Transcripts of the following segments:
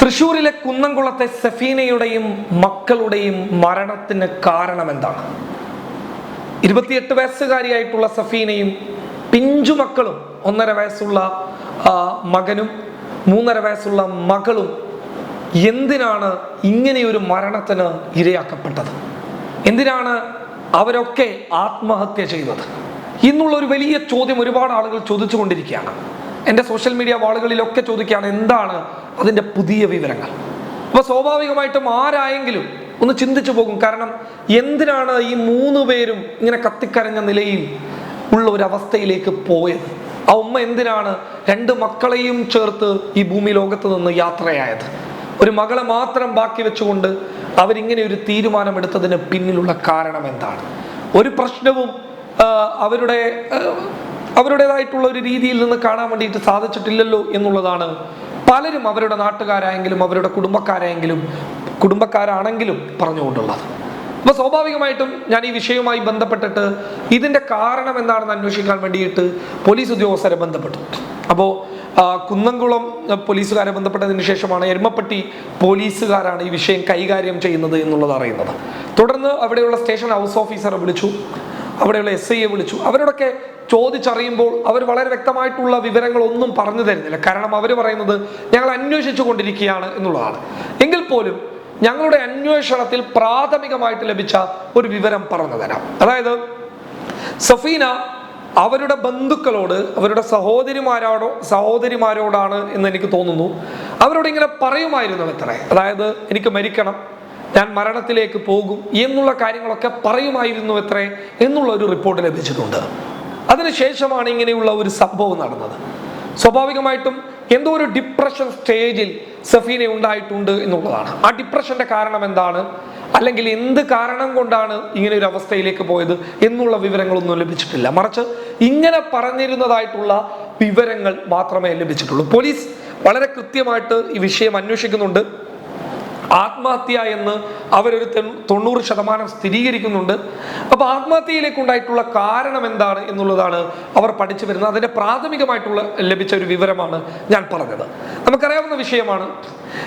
തൃശൂരിലെ കുന്നംകുളത്തെ സഫീനയുടെയും മക്കളുടെയും മരണത്തിന് കാരണം എന്താണ് ഇരുപത്തിയെട്ട് വയസ്സുകാരിയായിട്ടുള്ള സഫീനയും പിഞ്ചു മക്കളും ഒന്നര വയസ്സുള്ള മകനും മൂന്നര വയസ്സുള്ള മകളും എന്തിനാണ് ഇങ്ങനെയൊരു മരണത്തിന് ഇരയാക്കപ്പെട്ടത്? എന്തിനാണ് അവരൊക്കെ ആത്മഹത്യ ചെയ്തത്? ഇന്നുള്ള ഒരു വലിയ ചോദ്യം ഒരുപാട് ആളുകൾ ചോദിച്ചുകൊണ്ടിരിക്കുകയാണ്. എന്റെ സോഷ്യൽ മീഡിയ വാളുകളിലൊക്കെ ചോദിക്കുകയാണ് എന്താണ് അതിന്റെ പുതിയ വിവരങ്ങൾ? അപ്പോൾ സ്വാഭാവികമായിട്ടും ആരായെങ്കിലും ഒന്ന് ചിന്തിച്ചു പോകും. കാരണം എന്തിനാണ് ഈ മൂന്ന് പേരും ഇങ്ങനെ കത്തിക്കരഞ്ഞ നിലയിൽ ഉള്ള ഒരു അവസ്ഥയിലേക്ക് പോയത്? ആ ഉമ്മ എന്തിനാണ് രണ്ട് മക്കളെയും ചേർത്ത് ഈ ഭൂമി ലോകത്ത് നിന്ന് യാത്രയായത്? ഒരു മകളെ മാത്രം ബാക്കി വെച്ചുകൊണ്ട് അവരിങ്ങനെ ഒരു തീരുമാനമെടുത്തതിന് പിന്നിലുള്ള കാരണം എന്താണ്? ഒരു പ്രശ്നവും അവരുടെ അവരുടേതായിട്ടുള്ള ഒരു രീതിയിൽ നിന്ന് കാണാൻ വേണ്ടിയിട്ട് സാധിച്ചിട്ടില്ലല്ലോ എന്നുള്ളതാണ്. പലരും അവരുടെ നാട്ടുകാരായെങ്കിലും അവരുടെ കുടുംബക്കാരായെങ്കിലും കുടുംബക്കാരാണെങ്കിലും പറഞ്ഞുകൊണ്ടുള്ളത്. അപ്പോൾ സ്വാഭാവികമായിട്ടും ഞാൻ ഈ വിഷയവുമായി ബന്ധപ്പെട്ടിട്ട് ഇതിന്റെ കാരണം എന്താണെന്ന് അന്വേഷിക്കാൻ വേണ്ടിയിട്ട് പോലീസ് ഉദ്യോഗസ്ഥരെ ബന്ധപ്പെട്ടു. അപ്പോൾ കുന്നംകുളം പോലീസുകാരെ ബന്ധപ്പെട്ടതിന് ശേഷമാണ് എരുമപ്പെട്ടി പോലീസുകാരാണ് ഈ വിഷയം കൈകാര്യം ചെയ്യുന്നത് എന്നുള്ളത് അറിയുന്നത്. തുടർന്ന് അവിടെയുള്ള സ്റ്റേഷൻ ഹൗസ് ഓഫീസറെ വിളിച്ചു. അവിടെയുള്ള എസ് ഐയെ വിളിച്ചു. അവരോടൊക്കെ ചോദിച്ചറിയുമ്പോൾ അവർ വളരെ വ്യക്തമായിട്ടുള്ള വിവരങ്ങളൊന്നും പറഞ്ഞു തരുന്നില്ല. കാരണം അവർ പറയുന്നത് ഞങ്ങൾ അന്വേഷിച്ചു കൊണ്ടിരിക്കുകയാണ് എന്നുള്ളതാണ്. എങ്കിൽ പോലും ഞങ്ങളുടെ അന്വേഷണത്തിൽ പ്രാഥമികമായിട്ട് ലഭിച്ച ഒരു വിവരം പറഞ്ഞു തരാം. അതായത് സഫീന അവരുടെ ബന്ധുക്കളോട് അവരുടെ സഹോദരിമാരോടോ സഹോദരിമാരോടാണ് എന്ന് എനിക്ക് തോന്നുന്നു. അവരോട് ഇങ്ങനെ പറയുമായിരുന്നു അത്രേ അതായത് എനിക്ക് മരിക്കണം. ഞാൻ മരണത്തിലേക്ക് പോകും എന്നുള്ള കാര്യങ്ങളൊക്കെ പറയുമായിരുന്നു എത്രേ എന്നുള്ള ഒരു റിപ്പോർട്ട് ലഭിച്ചിട്ടുണ്ട്. അതിനുശേഷമാണ് ഇങ്ങനെയുള്ള ഒരു സംഭവം നടന്നത്. സ്വാഭാവികമായിട്ടും എന്തോ ഒരു ഡിപ്രഷൻ സ്റ്റേജിൽ സഫീന ഉണ്ടായിട്ടുണ്ട് എന്നുള്ളതാണ്. ആ ഡിപ്രഷന്റെ കാരണം എന്താണ്? അല്ലെങ്കിൽ എന്ത് കാരണം കൊണ്ടാണ് ഇങ്ങനെ ഒരു അവസ്ഥയിലേക്ക് പോയത് എന്നുള്ള വിവരങ്ങളൊന്നും ലഭിച്ചിട്ടില്ല. മറിച്ച് ഇങ്ങനെ പറഞ്ഞിരുന്നതായിട്ടുള്ള വിവരങ്ങൾ മാത്രമേ ലഭിച്ചിട്ടുള്ളൂ. പോലീസ് വളരെ കൃത്യമായിട്ട് ഈ വിഷയം അന്വേഷിക്കുന്നുണ്ട്. ആത്മഹത്യ എന്ന് അവരൊരു തൊണ്ണൂ- തൊണ്ണൂറ് ശതമാനം സ്ഥിരീകരിക്കുന്നുണ്ട്. അപ്പൊ ആത്മഹത്യയിലേക്ക് ഉണ്ടായിട്ടുള്ള കാരണം എന്താണ് എന്നുള്ളതാണ് അവർ പഠിച്ചു വരുന്നത്. അതിന്റെ പ്രാഥമികമായിട്ടുള്ള ലഭിച്ച ഒരു വിവരമാണ് ഞാൻ പറഞ്ഞത്. നമുക്കറിയാവുന്ന വിഷയമാണ്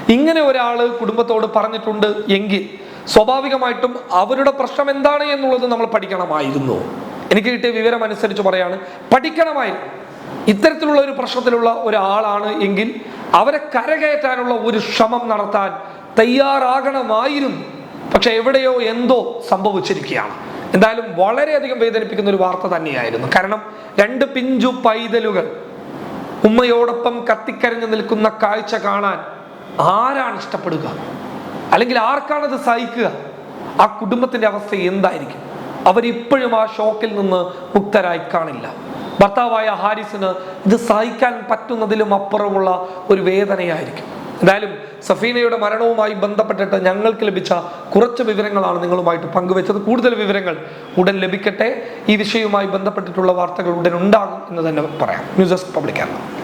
ഇങ്ങനെ ഒരാൾ കുടുംബത്തോട് പറഞ്ഞിട്ടുണ്ട് എങ്കിൽ സ്വാഭാവികമായിട്ടും അവരുടെ പ്രശ്നം എന്താണ് എന്നുള്ളത് നമ്മൾ പഠിക്കണമായിരുന്നു. എനിക്ക് കിട്ടിയ വിവരം അനുസരിച്ച് പറയാണ് പഠിക്കണമായിരുന്നു. ഇത്തരത്തിലുള്ള ഒരു പ്രശ്നത്തിലുള്ള ഒരാളാണ് എങ്കിൽ അവരെ കരകയറ്റാനുള്ള ഒരു ശ്രമം നടത്താൻ തയ്യാറാകണമായിരുന്നു. പക്ഷെ എവിടെയോ എന്തോ സംഭവിച്ചിരിക്കുകയാണ്. എന്തായാലും വളരെയധികം വേദനിപ്പിക്കുന്ന ഒരു വാർത്ത തന്നെയായിരുന്നു. കാരണം രണ്ട് പിഞ്ചു പൈതലുകൾ ഉമ്മയോടൊപ്പം കത്തിക്കരഞ്ഞു നിൽക്കുന്ന കാഴ്ച കാണാൻ ആരാണ് ഇഷ്ടപ്പെടുക? അല്ലെങ്കിൽ ആർക്കാണത് സഹിക്കുക? ആ കുടുംബത്തിന്റെ അവസ്ഥ എന്തായിരിക്കും? അവരിപ്പോഴും ആ ഷോക്കിൽ നിന്ന് മുക്തരായി കാണില്ല. ഭർത്താവായ ഹാരിസിന് ഇത് സഹിക്കാൻ പറ്റുന്നതിലും അപ്പുറമുള്ള ഒരു വേദനയായിരിക്കും. എന്തായാലും സഫീനയുടെ മരണവുമായി ബന്ധപ്പെട്ടിട്ട് ഞങ്ങൾക്ക് ലഭിച്ച കുറച്ച് വിവരങ്ങളാണ് നിങ്ങളുമായിട്ട് പങ്കുവെച്ചത്. കൂടുതൽ വിവരങ്ങൾ ഉടൻ ലഭിക്കട്ടെ. ഈ വിഷയവുമായി ബന്ധപ്പെട്ടിട്ടുള്ള വാർത്തകൾ ഉടൻ ഉണ്ടാകും എന്ന് തന്നെ പറയാം. News desk പബ്ലിക്കാണ്